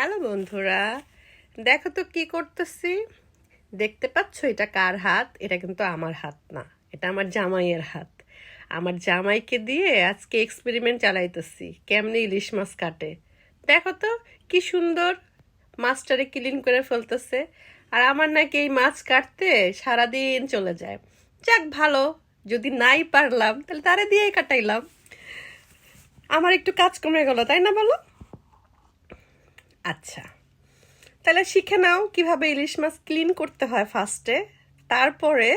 Hello বন্ধুরা, দেখো তো কি করতেছি? দেখতে পাচ্ছ এটা কার হাত? এটা কিন্তু আমার হাত না, এটা আমার জামাইয়ের হাত। আমার জামাইকে দিয়ে আজকে এক্সপেরিমেন্ট চালাইতেছি, কেমনি ইলিশ মাছ কাটে। দেখো তো কি সুন্দর মাছটারে ক্লিন করে ফেলতেছে। আর আমার নাকি এই মাছ কাটতে সারাদিন চলে যায়। যাক ভালো, যদি নাই পারলাম, তাহলে তারে দিয়েই কাটাইলাম। আমার একটু কাজ কমে গেল, তাই না বলো? আচ্ছা। তাহলে শিখে নাও কীভাবে ইলিশ মাছ ক্লিন করতে হয় ফার্স্টে। তারপরে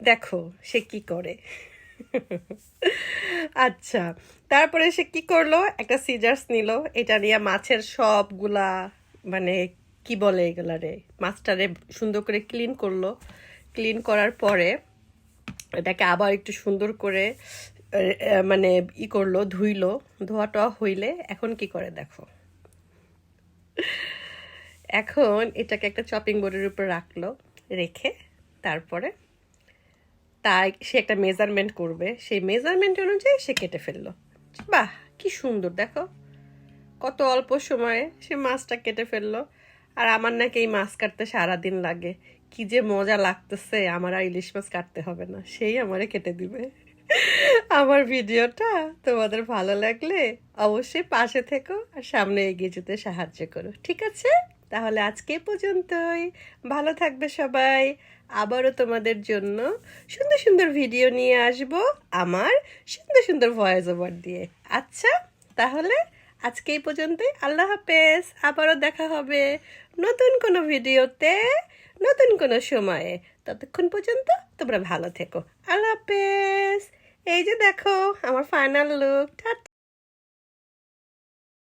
দেখো সে কি করে। আচ্ছা তারপরে সে কি করল? একটা সিজার্স নিল। এটা নিয়ে মাছের সবগুলা মানে কি বলে এগুলা রে? মাছটারে সুন্দর করে ক্লিন করল। ক্লিন করার পরে এটাকে আবার একটু সুন্দর করে মানে ই করল, ধুইলো। ধোয়া টোয়া হইলে এখন কি করে দেখো? এখন এটাকে একটা চপিং বোর্ডের উপর রাখল, রেখে তারপরে তাই সে একটা মেজারমেন্ট করবে। সেই মেজারমেন্ট অনুযায়ী সে কেটে ফেলল। বাহ, কি সুন্দর, দেখো। কত অল্প সময়ে সে মাছটা কেটে ফেলল। আর আমার নাকি এই মাছ কাটতে সারাদিন লাগে। কি যে মজা লাগতেছে, আমার আর ইলিশ মাছ কাটতে হবে না। সেই আমারে কেটে দিবে। আমার ভিডিওটা তোমাদের ভালো লাগলে অবশ্যই পাশে থেকো আর সামনে এগিয়ে যেতে সাহায্য করো, ঠিক আছে? তাহলে আজকে পর্যন্তই। ভালো থাকবে সবাই। আবারও তোমাদের জন্য সুন্দর সুন্দর ভিডিও নিয়ে আসব আমার সুন্দর সুন্দর ভয়েস ওভার দিয়ে। আচ্ছা তাহলে আজকে এই পর্যন্তই। আল্লাহ হাফেজ। আবারও দেখা হবে নতুন কোনো ভিডিওতে, নতুন কোনো সময়ে। ততক্ষণ পর্যন্ত তোমরা ভালো থেকো। আল্লাহ হাফেজ। এই যে দেখো আমার ফাইনাল লুক